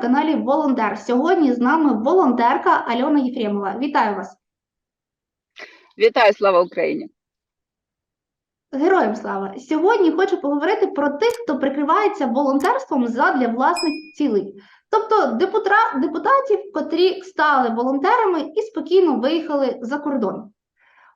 каналі Волонтер. Сьогодні з нами волонтерка Альона Єфремова. Вітаю вас! Вітаю, слава Україні! Героям слава! Сьогодні хочу поговорити про тих, хто прикривається волонтерством задля власних цілей. Тобто депутатів, котрі стали волонтерами і спокійно виїхали за кордон.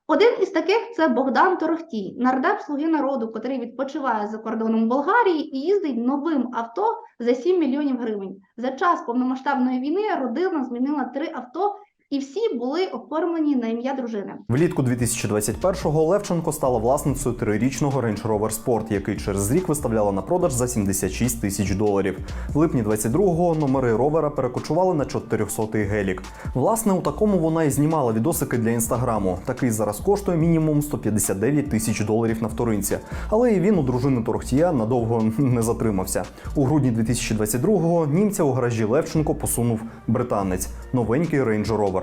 Один із таких це Богдан Торохтій, нардеп Слуги народу, котрий відпочиває за кордоном Болгарії і їздить новим авто за 7 мільйонів гривень. За час повномасштабної війни родина змінила три авто, і всі були оформлені на ім'я дружини. Влітку 2021-го Левченко стала власницею трирічного Range Rover Sport, який через рік виставляла на продаж за 76 тисяч доларів. В липні 22-го номери ровера перекочували на 400-й гелік. Власне, у такому вона і знімала відосики для інстаграму. Такий зараз коштує мінімум 159 тисяч доларів на вторинці. Але і він у дружини Торохтія надовго не затримався. У грудні 2022-го німця у гаражі Левченко посунув британець новенький Range Rover.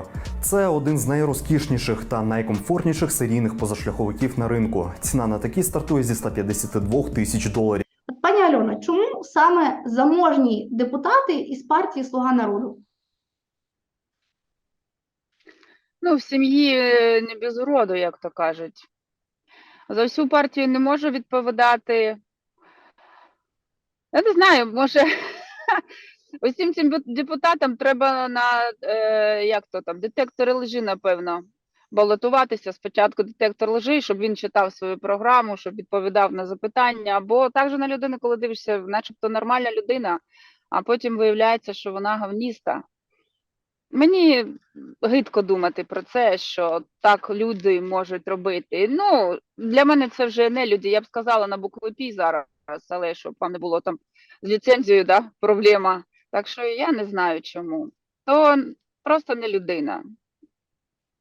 Це один з найрозкішніших та найкомфортніших серійних позашляховиків на ринку. Ціна на такий стартує зі 152 тисяч доларів. От, пані Альона, чому саме заможні депутати із партії Слуга народу? Ну, в сім'ї е, не без уроду, як то кажуть. За всю партію не можу відповідати. Я не знаю, може, усім цим депутатам треба на е, як то там, детектори лжи, напевно, балотуватися. Спочатку детектор лжи, щоб він читав свою програму, щоб відповідав на запитання. Бо так же на людину, коли дивишся, начебто нормальна людина, а потім виявляється, що вона гавніста. Мені гидко думати про це, що так люди можуть робити. Ну, для мене це вже не люди. Я б сказала на букву Пі зараз, але щоб вам не було там з ліцензією, да, проблема. Так що я не знаю чому. То просто не людина.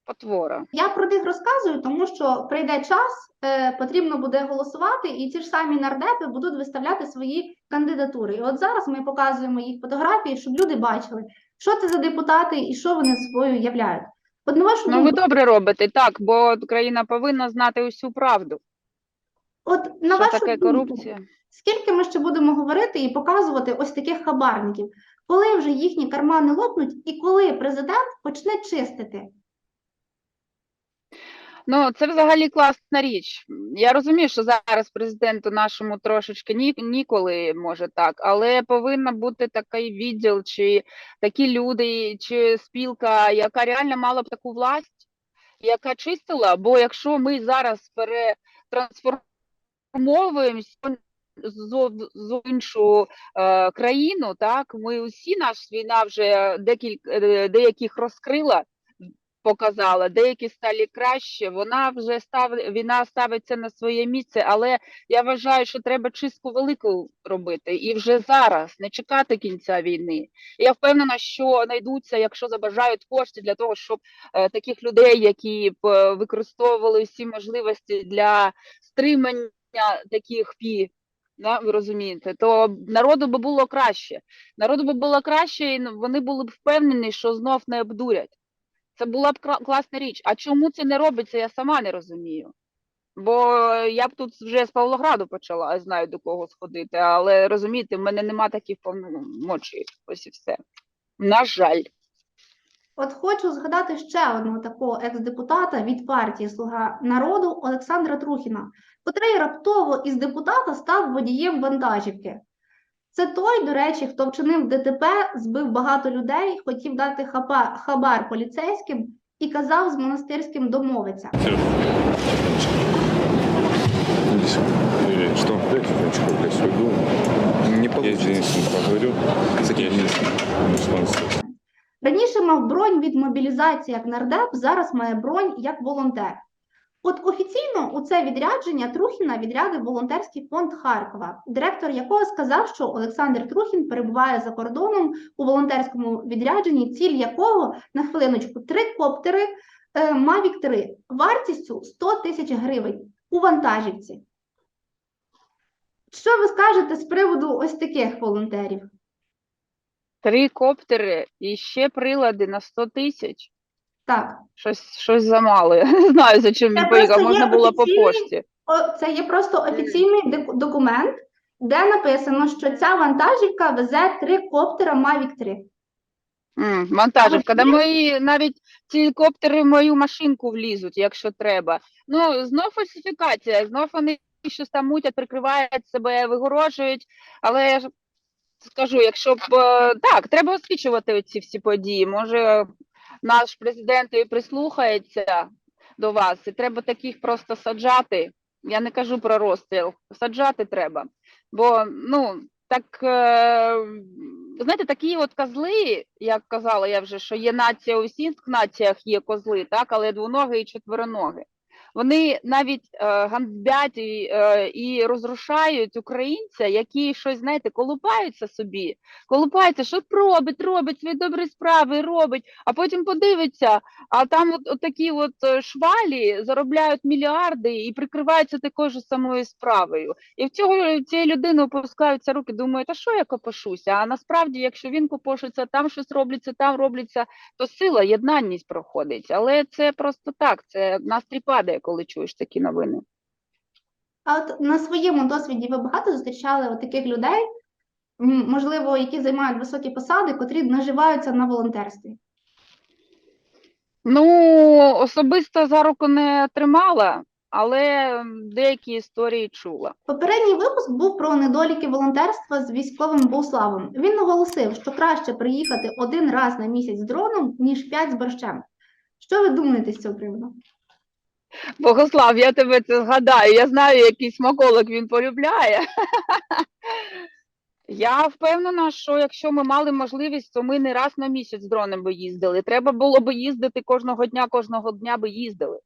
Потвора. Я про них розказую, тому що прийде час, е, потрібно буде голосувати, і ці ж самі нардепи будуть виставляти свої кандидатури. І от зараз ми показуємо їх фотографії, щоб люди бачили, що це за депутати і що вони собою являють. На Ну, ви добре робите, так, бо країна повинна знати усю правду. От на Що вашу таке думку, корупція? скільки ми ще будемо говорити і показувати ось таких хабарників, коли вже їхні кармани лопнуть, і коли президент почне чистити? Ну, це взагалі класна річ. Я розумію, що зараз президенту нашому трошечки ні, ніколи може так, але повинна бути такий відділ, чи такі люди, чи спілка, яка реально мала б таку власть, яка чистила. Бо якщо ми зараз перетрансформовуємося в іншу е, країну, так ми усі наш війна вже декілька е, деяких розкрила показала, деякі стали краще. Вона вже став війна ставиться на своє місце, але я вважаю, що треба чистку велику робити і вже зараз не чекати кінця війни. Я впевнена, що знайдуться, якщо забажають кошти для того, щоб е, таких людей, які б е, використовували всі можливості для стримання таких пі. Да, ви розумієте, то народу би було краще. Народу би було краще, і вони були б впевнені, що знов не обдурять. Це була б класна річ. А чому це не робиться, я сама не розумію. Бо я б тут вже з Павлограду почала, я знаю до кого сходити, але розумієте, в мене нема таких повномочій. Ось і все. На жаль. От хочу згадати ще одного такого екс-депутата від партії Слуга народу Олександра Трухіна, котрий раптово із депутата став водієм вантажівки. Це той, до речі, хто вчинив ДТП, збив багато людей, хотів дати хапа- хабар поліцейським і казав з монастирським домовиться. Что? Дайте ручку для суду. Не Я с получится. Поговорю. С каким Раніше мав бронь від мобілізації як нардеп, зараз має бронь як волонтер. От офіційно у це відрядження Трухіна відрядив волонтерський фонд Харкова, директор якого сказав, що Олександр Трухін перебуває за кордоном у волонтерському відрядженні, ціль якого на хвилиночку три коптери е, Mavic 3 вартістю 100 тисяч гривень у вантажівці. Що ви скажете з приводу ось таких волонтерів? Три коптери і ще прилади на 100 тисяч. Так, Щось, щось замало. Я не знаю, за чим він поїхав. Можна було по пошті. О, Це є просто офіційний документ, де написано, що ця вантажівка везе три коптера Mavic 3. М, вантажівка, да мої навіть ці гелікоптери в мою машинку влізуть, якщо треба. Ну, знов фальсифікація, знов вони щось там мутять, прикривають себе, вигорожують. Але скажу, якщо б е, так, треба освічувати ці всі події. Може, наш президент і прислухається до вас, і треба таких просто саджати. Я не кажу про розстріл, саджати треба. Бо ну так е, знаєте, такі от козли, як казала я вже, що є нація у всіх націях є козли, так, але двоногі і четвероногі. Вони навіть е, ганьбять і, е, і розрушають українця, які щось, знаєте, колупаються собі, колупаються, що робить, робить свої добрі справи, робить, а потім подивиться, а там от, от такі от е, швалі заробляють мільярди і прикриваються такою ж самою справою. І в цього цієї людини опускаються руки, думають, а що я копошуся? А насправді, якщо він копошиться, там щось робиться, там робиться, то сила, єднанність проходить. Але це просто так, це настрій падає, коли чуєш такі новини. А от на своєму досвіді ви багато зустрічали от таких людей, можливо, які займають високі посади, котрі наживаються на волонтерстві. Ну, особисто за руку не тримала, але деякі історії чула. Попередній випуск був про недоліки волонтерства з військовим Богуславом. Він наголосив, що краще приїхати один раз на місяць з дроном, ніж п'ять з борщем. Що ви думаєте з цього приводу? Богослав, я тебе це згадаю. Я знаю, який смаколик він полюбляє. Я впевнена, що якщо ми мали можливість, то ми не раз на місяць з дроном би їздили. Треба було би їздити кожного дня, кожного дня би їздили.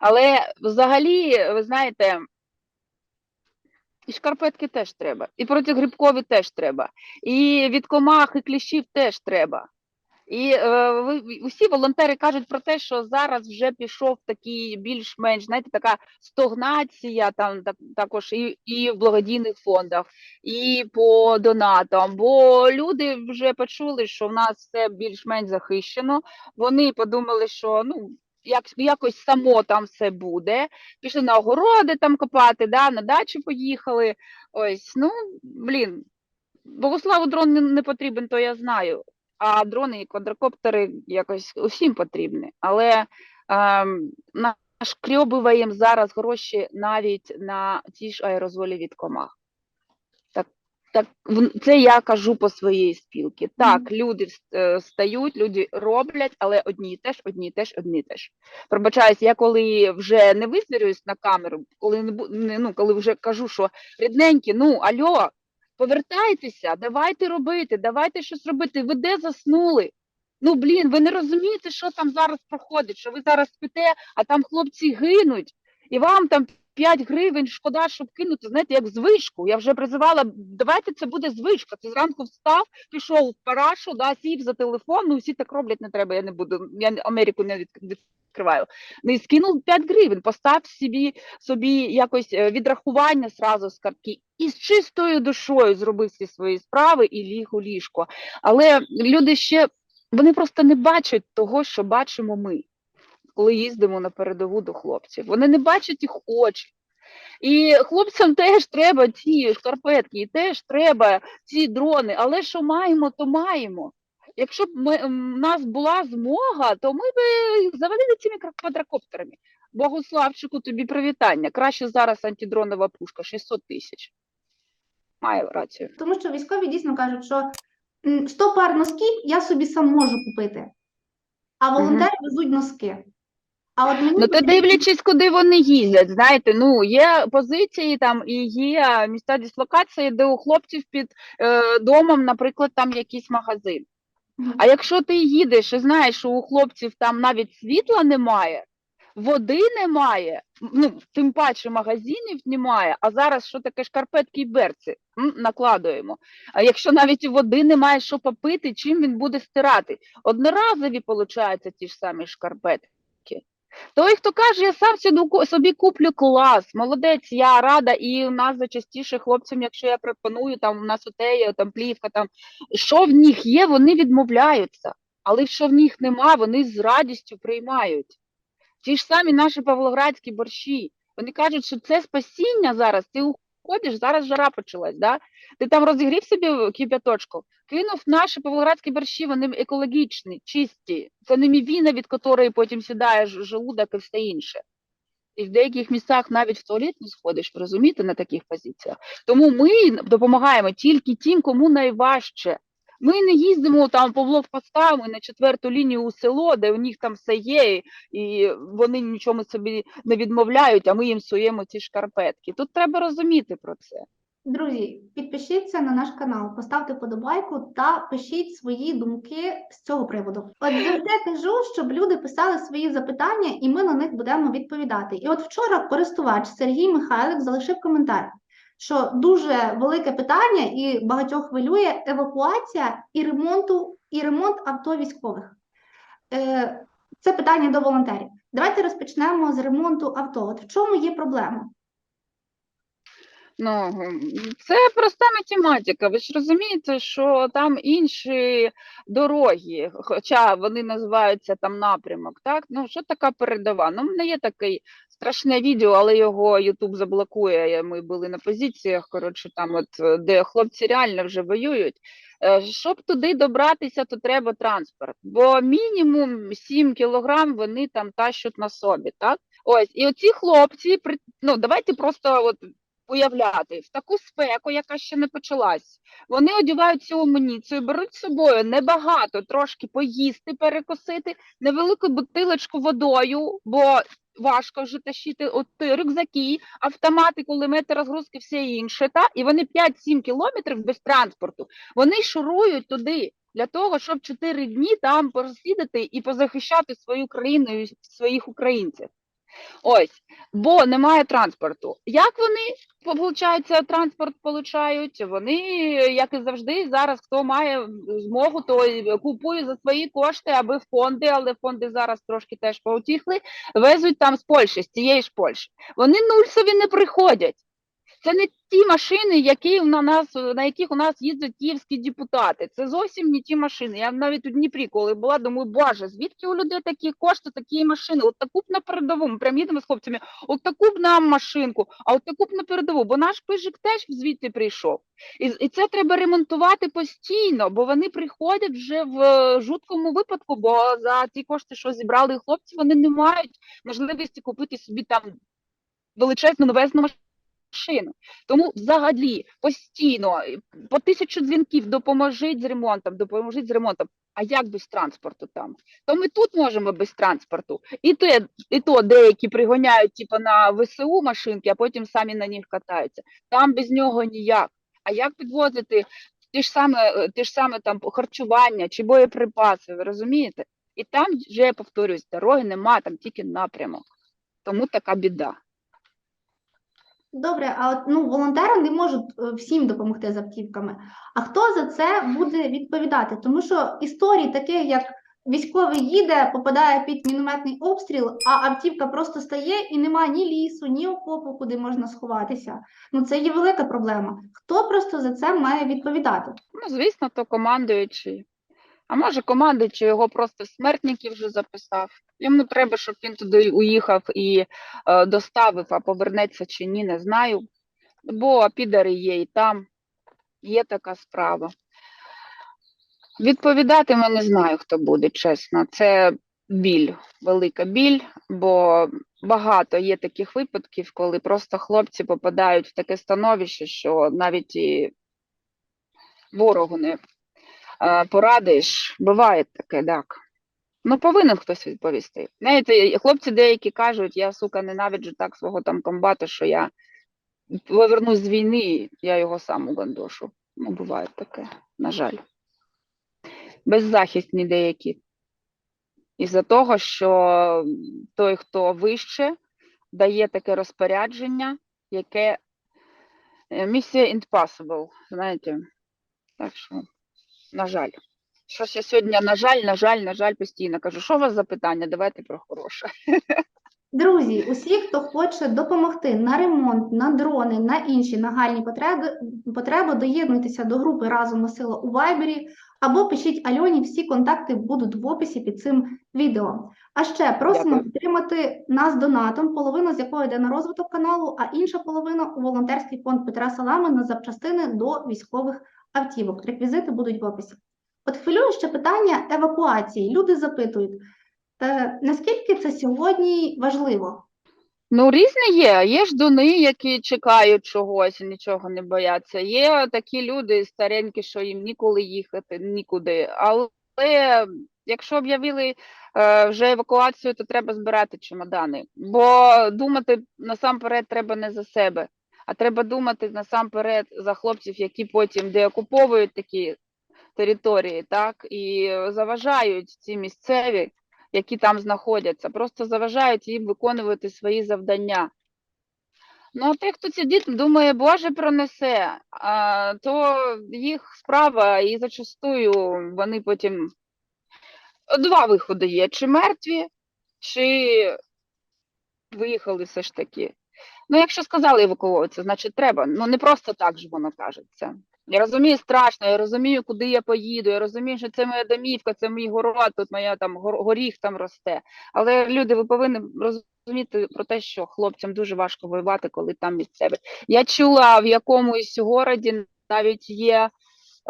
Але взагалі, ви знаєте, і шкарпетки теж треба, і протигрибкові теж треба, і від комах, і кліщів теж треба. І е, усі волонтери кажуть про те, що зараз вже пішов такий більш-менш, знаєте, така стогнація, там так, також і, і в благодійних фондах, і по донатам. Бо люди вже почули, що в нас все більш-менш захищено. Вони подумали, що ну. Як, якось само там все буде. Пішли на огороди там копати, да, на дачу поїхали. Ось, ну, блін, Богославу дрон не, не потрібен, то я знаю а дрони і квадрокоптери якось усім потрібні. Але ем, нашкрьобуємо зараз гроші навіть на ті ж аерозолі від комах. Так, так, це я кажу по своїй спілці. Так, люди е, встають, люди роблять, але одні теж, одні теж, одні теж. Пробачаюсь, я коли вже не висвірююсь на камеру, коли не ну, коли вже кажу, що рідненькі, ну альо, повертайтеся, давайте робити, давайте щось робити. Ви де заснули? Ну блін, ви не розумієте, що там зараз проходить, що ви зараз спите, а там хлопці гинуть, і вам там 5 гривень шкода, щоб кинути, знаєте, як звичку. Я вже призивала, давайте це буде звичка. Ти зранку встав, пішов в парашу, да, сів за телефон, ну всі так роблять, не треба, я не буду, я Америку не від- відкриваю. Ну і скинув 5 гривень, постав собі, собі якось е, відрахування сразу з картки і з чистою душою зробив всі свої справи і ліг у ліжко. Але люди ще вони просто не бачать того, що бачимо ми, коли їздимо на передову до хлопців. Вони не бачать їх очі. І хлопцям теж треба ці шкарпетки, і теж треба ці дрони. Але що маємо, то маємо. Якщо б ми, в нас була змога, то ми б завалили цими квадрокоптерами. Богославчику, тобі привітання. Краще зараз антидронова пушка 600 тисяч. Маю рацію. Тому що військові дійсно кажуть, що 100 пар носків я собі сам можу купити, а волонтери везуть носки. А от мені Ну, то дивлячись, куди вони їздять, знаєте, ну є позиції там і є місця дислокації, де у хлопців під е, домом, наприклад, там якийсь магазин. А якщо ти їдеш і знаєш, що у хлопців там навіть світла немає, води немає, ну тим паче магазинів немає. А зараз що таке шкарпетки і берці? М, накладуємо. А якщо навіть води немає, що попити, чим він буде стирати? Одноразові, виходить, ті ж самі шкарпетки. Той, хто каже, я сам собі куплю клас, молодець, я рада, і у нас зачастіше хлопцям, якщо я пропоную, там у нас отея, там плівка, там що в них є, вони відмовляються. Але що в них нема, вони з радістю приймають. Ті ж самі наші павлоградські борщі. Вони кажуть, що це спасіння зараз. Ти ходиш, зараз жара почалась, да? Ти там розігрів собі кип'яточку, кинув наші павлоградські борщі, вони екологічні, чисті. Це не мівіна, від якої потім сідає желудок і все інше. І в деяких місцях навіть в туалет не сходиш, розумієте, на таких позиціях. Тому ми допомагаємо тільки тим, кому найважче. Ми не їздимо там по блокпостам і на четверту лінію у село, де у них там все є, і вони нічому собі не відмовляють, а ми їм суємо ці шкарпетки. Тут треба розуміти про це. Друзі, підпишіться на наш канал, поставте подобайку та пишіть свої думки з цього приводу. От завжди кажу, щоб люди писали свої запитання, і ми на них будемо відповідати. І от вчора користувач Сергій Михайлик залишив коментар, що дуже велике питання і багатьох хвилює евакуація і ремонту, і ремонт авто військових. Е, Це питання до волонтерів. Давайте розпочнемо з ремонту авто. От в чому є проблема? Ну, це проста математика. Ви ж розумієте, що там інші дороги, хоча вони називаються там напрямок, так? Ну, що така передова? Ну, в мене є таке страшне відео, але його Ютуб заблокує. Ми були на позиціях, коротше, там, от, е, де хлопці реально вже воюють. Е, Щоб туди добратися, то треба транспорт, бо мінімум 7 кілограм вони там тащуть на собі, так? Ось, і оці хлопці, ну, давайте просто от уявляти, в таку спеку, яка ще не почалась. Вони одягають цю амуніцію, беруть з собою небагато, трошки поїсти, перекусити, невелику бутилочку водою, бо важко вже тащити от рюкзаки, автомати, кулемети, розгрузки, все інше. Та? І вони 5-7 кілометрів без транспорту. Вони шурують туди для того, щоб 4 дні там порозслідати і позахищати свою країну і своїх українців. Ось, бо немає транспорту. Як вони, виходить, транспорт получають? Вони, як і завжди, зараз хто має змогу, то купує за свої кошти, аби фонди, але фонди зараз трошки теж поутіхли, везуть там з Польщі, з цієї ж Польщі. Вони нульсові не приходять. Це не ті машини, які на нас, на яких у нас їздять київські депутати. Це зовсім не ті машини. Я навіть у Дніпрі, коли була, думаю, боже, звідки у людей такі кошти, такі машини? От таку б на передову. Ми прям їдемо з хлопцями, от таку б нам машинку, а от таку б на передову, бо наш пижик теж звідти прийшов. І, і це треба ремонтувати постійно, бо вони приходять вже в е, жуткому випадку, бо за ті кошти, що зібрали хлопці, вони не мають можливості купити собі там величезну новезну машину. Тому взагалі постійно е, по тисячу дзвінків допоможіть з ремонтом, допоможіть з ремонтом. А як без транспорту там? То ми тут можемо без транспорту. І те, і то деякі пригоняють типу, на ВСУ машинки, а потім самі на них катаються. Там без нього ніяк. А як підвозити ті ж саме, е, ті ж саме там харчування чи боєприпаси, ви розумієте? І там вже я повторюсь, дороги нема, там тільки напрямок. Тому така біда. Добре, а от ну волонтери не можуть е, всім допомогти з автівками. А хто за це буде відповідати? Тому що історії таких, як військовий їде, попадає під мінометний обстріл, а автівка просто стає і немає ні лісу, ні окопу, куди можна сховатися. Ну це є велика проблема. Хто просто за це має відповідати? Ну, звісно, то командуючий. А може, командуючий його просто в смертники вже записав. Йому треба, щоб він туди уїхав і е, доставив, а повернеться чи ні, не знаю. Бо підари є і там. Є така справа. Відповідати ми не знаю, хто буде, чесно. Це біль, велика біль, бо багато є таких випадків, коли просто хлопці попадають в таке становище, що навіть і ворогу не порадиш. Буває таке, так. Ну, повинен хтось відповісти. Знаєте, хлопці деякі кажуть, я, сука, ненавиджу так свого там комбата, що я повернусь з війни, я його сам угандошу. Ну, буває таке, на жаль. Беззахисні деякі. Із-за того, що той, хто вище, дає таке розпорядження, яке е, місія impossible, знаєте. Так що, на жаль. Щось я сьогодні, на жаль, на жаль, на жаль, постійно кажу, що у вас за питання? Давайте про хороше. Друзі, усі, хто хоче допомогти на ремонт, на дрони, на інші нагальні потреби, потреби доєднуйтеся до групи Разом ми сила у Вайбері або пишіть Альоні, всі контакти будуть в описі під цим відео. А ще просимо Дякую. підтримати нас донатом, половина з якої йде на розвиток каналу, а інша половина у волонтерський фонд Петра Салами на запчастини до військових автівок. Реквізити будуть в описі. От хвилює ще питання евакуації. Люди запитують, та наскільки це сьогодні важливо? Ну, різні є. Є ж дони, які чекають чогось і нічого не бояться. Є такі люди старенькі, що їм ніколи їхати, нікуди. Але якщо об'явили е, вже евакуацію, то треба збирати чемодани. Бо думати насамперед треба не за себе, а треба думати насамперед за хлопців, які потім деокуповують такі території, так, і заважають ці місцеві які там знаходяться, просто заважають їм виконувати свої завдання. Ну, а тих, хто сидить, думає, Боже пронесе, а, то їх справа, і зачастую вони потім два виходи є: чи мертві, чи виїхали все ж таки. Ну, якщо сказали евакуюватися, значить треба. Ну, не просто так же воно кажеться. Я розумію, страшно, я розумію, куди я поїду, я розумію, що це моя домівка, це мій город, тут моя там горіх там росте. Але люди, ви повинні розуміти про те, що хлопцям дуже важко воювати, коли там місцеві. Я чула в якомусь городі навіть є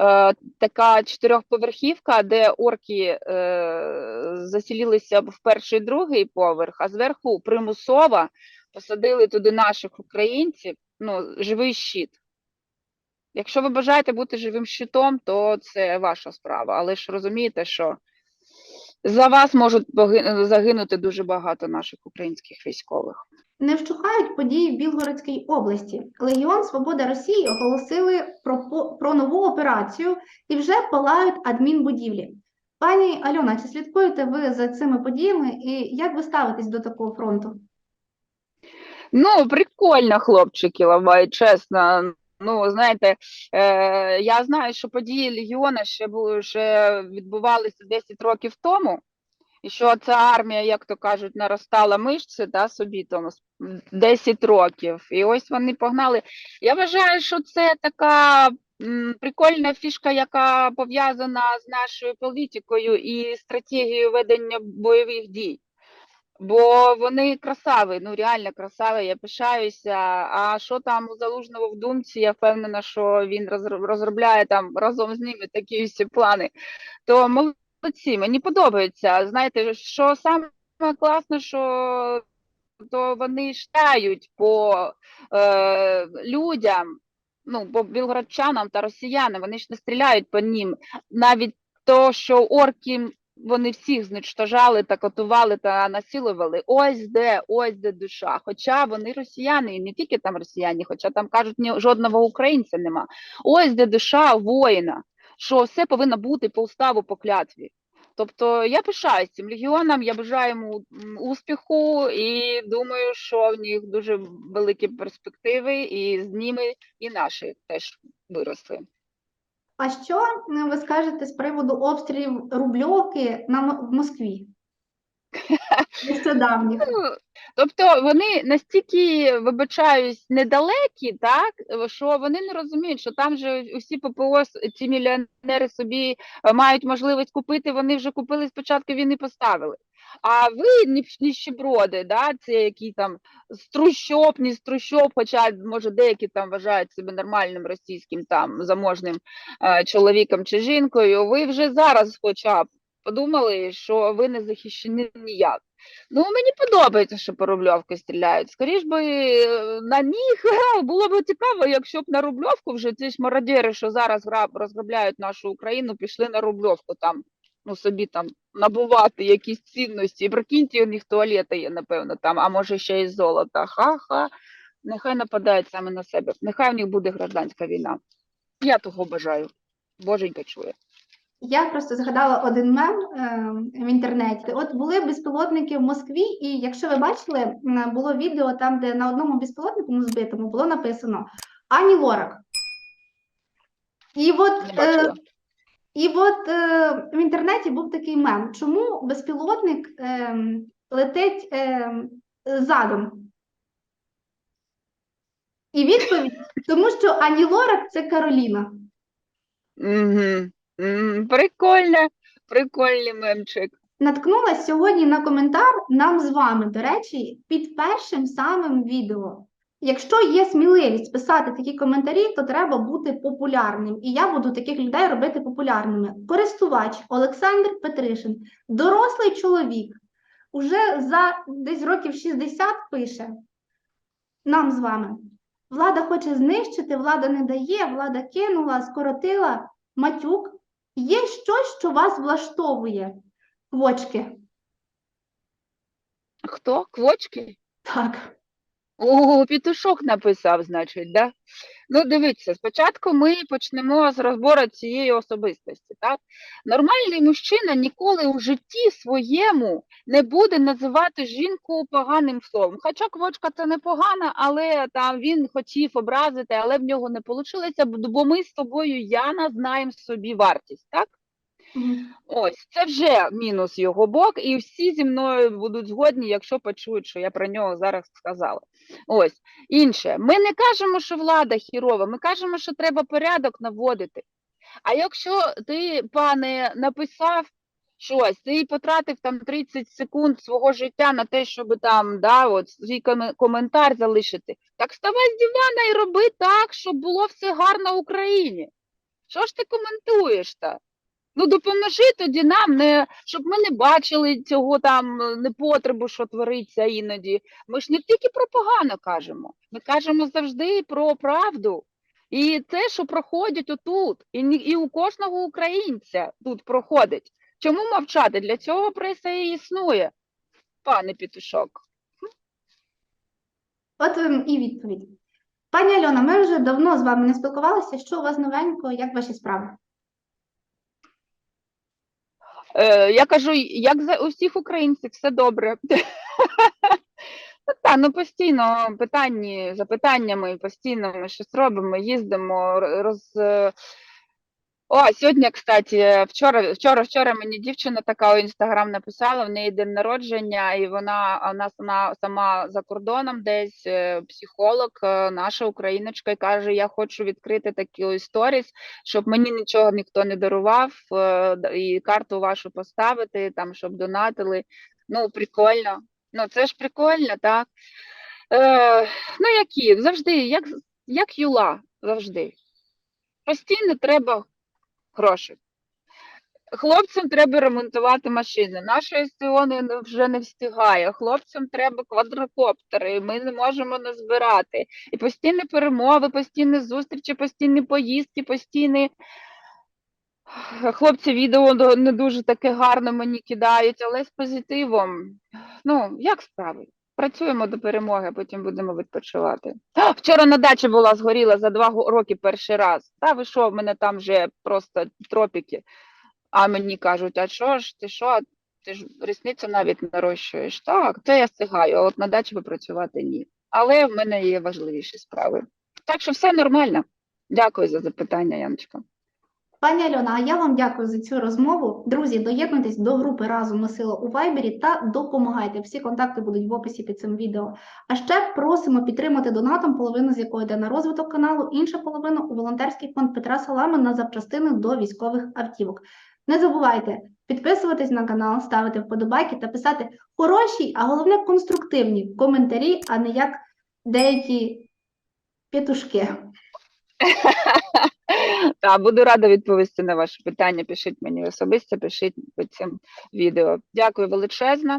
е, така чотирьохповерхівка, де орки е, засілилися в перший другий поверх, а зверху примусово посадили туди наших українців, ну, живий щит. Якщо ви бажаєте бути живим щитом, то це ваша справа. Але ж розумієте, що за вас можуть загинути дуже багато наших українських військових. Не вщухають події в Білгородській області. Легіон Свобода Росії оголосили про, про нову операцію і вже палають адмінбудівлі. Пані Альона, чи слідкуєте ви за цими подіями і як ви ставитесь до такого фронту? Ну, прикольно, хлопчики ламають, чесно. Ну, знаєте, е, я знаю, що події Легіона ще були ще відбувалися 10 років тому, і що ця армія, як то кажуть, наростала мишці да, собі там з 10 років. І ось вони погнали. Я вважаю, що це така м, прикольна фішка, яка пов'язана з нашою політикою і стратегією ведення бойових дій. Бо вони красаві, ну реально красаві, я пишаюся. А що там у Залужного в думці, я впевнена, що він розр- розробляє там разом з ними такі всі плани. То молодці, мені подобається. Знаєте, що саме класно, що то вони штають по е, людям, ну, по білгородчанам та росіянам, вони ж не стріляють по ним. Навіть то, що орки вони всіх знищажали та катували та насилували. Ось де, ось де душа. Хоча вони росіяни, і не тільки там росіяни, хоча там кажуть, ні жодного українця нема. Ось де душа воїна, що все повинно бути по уставу, по клятві. Тобто я пишаюсь цим легіоном, я бажаю йому успіху і думаю, що в них дуже великі перспективи, і з ними і наші теж виросли. А що е, ви скажете з приводу обстрілів Рубльовки на в Москві? Нещодавніх. Ну, Тобто вони настільки, вибачаюсь, недалекі, так, що вони не розуміють, що там же усі ППО, ці мільйонери собі е, мають можливість купити, вони вже купили спочатку війни поставили. А ви ніщ- ніщеброди, да, це які там з трущоб, не хоча може деякі там вважають себе нормальним російським там заможним е, чоловіком чи жінкою. Ви вже зараз, хоча б подумали, що ви не захищені ніяк. Ну, мені подобається, що по Рубльовки стріляють. Скоріш би е, на них було б цікаво, якщо б на Рубльовку вже ці ж мародєри, що зараз розробляють нашу Україну, пішли на Рубльовку там, ну собі там набувати якісь цінності. І прикиньте, у них туалети є, напевно, там, а може ще й золота. Ха-ха. Нехай нападають саме на себе. Нехай у них буде гражданська війна. Я того бажаю. Боженька чує. Я просто згадала один мем е, в інтернеті. От були безпілотники в Москві, і якщо ви бачили, було відео там, де на одному безпілотнику збитому було написано Ані Лорак. І от, е. І от е, в інтернеті був такий мем. Чому безпілотник е, летить е, задом? І відповідь, тому що Ані Лорак це Кароліна. Угу. Прикольно, прикольний мемчик. Наткнулась сьогодні на коментар нам з вами, до речі, під першим самим відео. Якщо є сміливість писати такі коментарі, то треба бути популярним. І я буду таких людей робити популярними. Користувач Олександр Петришин, дорослий чоловік, уже за десь років 60 пише нам з вами. Влада хоче знищити, влада не дає, влада кинула, скоротила, матюк. Є щось, що вас влаштовує. Квочки. Хто? Квочки? Так. О, петушок написав, значить, да? Ну, дивіться, спочатку ми почнемо з розбору цієї особистості, так? Нормальний мужчина ніколи у житті своєму не буде називати жінку поганим словом. Хоча квочка це непогано, але там він хотів образити, але в нього не вийшло, бо ми з тобою, Яна, знаємо собі вартість, так? Ось, це вже мінус його бок, і всі зі мною будуть згодні, якщо почують, що я про нього зараз сказала. Ось, інше. Ми не кажемо, що влада хірова, ми кажемо, що треба порядок наводити. А якщо ти, пане, написав щось, ти потратив там 30 секунд свого життя на те, щоб там, да, от, свій коментар залишити, так вставай з дивана і роби так, щоб було все гарно в Україні. Що ж ти коментуєш та? Ну, допоможи тоді нам, не, щоб ми не бачили цього там е, непотребу, що твориться іноді. Ми ж не тільки про погано кажемо, ми кажемо завжди про правду. І те, що проходять отут, і, і у кожного українця тут проходить. Чому мовчати? Для цього преса і існує, пане Петушок. От вам і відповідь. Пані Альона, ми вже давно з вами не спілкувалися. Що у вас новенького, як ваші справи? Е, я кажу, як за усіх українців, все добре. Та, ну постійно питання за питаннями, постійно ми щось робимо, їздимо, роз. О, сьогодні, кстати, вчора, вчора, вчора мені дівчина така у інстаграм написала, в неї день народження, і вона, вона сама, сама за кордоном десь е, психолог, е, наша україночка, і каже: Я хочу відкрити такі сторіс, щоб мені нічого ніхто не дарував, е, і карту вашу поставити, там, щоб донатили. Ну, прикольно. Ну, це ж прикольно, так? Е, ну, які? Завжди, як, як юла, завжди. Постійно треба гроші. Хлопцям треба ремонтувати машини. Не, не- вже не встигає. Хлопцям треба квадрокоптери. Ми не можемо назбирати. І постійні перемови, постійні зустрічі, постійні поїздки, постійні. Хлопці відео не дуже таке гарно мені кидають, але з позитивом. Ну, як справи? Працюємо до перемоги, потім будемо відпочивати. А, Вчора на дачі була згоріла за два роки перший раз. Та ви що, в мене там вже просто тропіки. А мені кажуть, а що ж, ти що? Ти ж рісницю навіть нарощуєш. Так, це я стигаю, а от на дачі попрацювати ні. Але в мене є важливіші справи. Так що все нормально. Дякую за запитання, Яночка. Пані Альона, а я вам дякую за цю розмову. Друзі, доєднуйтесь до групи Разом ми сила у Вайбері та допомагайте. Всі контакти будуть в описі під цим відео. А ще просимо підтримати донатом, половину з якої йде на розвиток каналу, інша половина у волонтерський фонд Петра Салами на запчастини до військових автівок. Не забувайте підписуватись на канал, ставити вподобайки та писати хороші, а головне конструктивні коментарі, а не як деякі петушки. Та, буду рада відповісти на ваше питання. Пишіть мені особисто, пишіть під цим відео. Дякую величезно.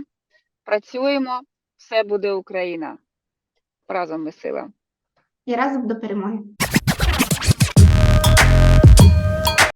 Працюємо. Все буде Україна. Разом ми сила. І разом до перемоги.